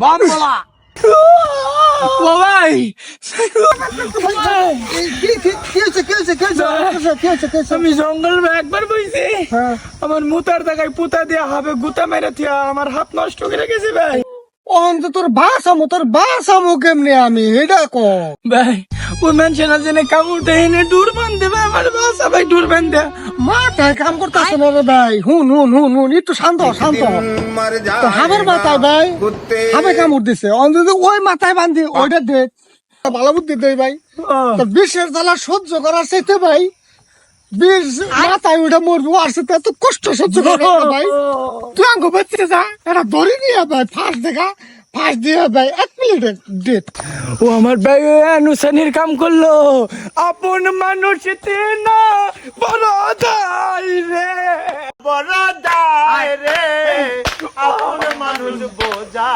বাম বলা ও ভাই আমি জঙ্গল একবার বইছি। আমার মুতার দেখায় পুতা দিয়া হবে গুতা মেরে থিয়া আমার হাত নষ্ট করে গেছে ভাই। অন্ত তোর বাসামো তোর বাসামো কেমনে আমি? এটা ক? ভাই ওই মেনশন আছে না কামড়টা এনে ডুর বান্ধে ভাই আমার বাসা ভাই ডুর বান্ধে মাথায় কাম করতেছে না রে ভাই। হুন হুন হুন হুন একটু শান্ত হ, শান্ত। হ। তো হাবের মাথায় ভাই হাবে কামড় দিছে। অন্তত ওই মাথায় বান্ধি ওইটা দে। ভালো বুদ্ধি দে ভাই। তো বিষের জ্বালা সহ্য করার চাইতে ভাই বিষ মাথায় ওইটা মরবো আর সাথে এত কষ্ট সহ্য করা ভাই। তুই আঙ্গ বাচ্চা যা এটা ধরে নিয়ে ভাই ফার্স্ট দেখা। ফার্স্ট দিয়ে ভাই এক মিনিট ডেট ও আমার ভাই আনুষ্ঠানির কাম করল। আপন মানুষ না বড় দাই রে। বড় দায় রে আপন মানুষ বোঝা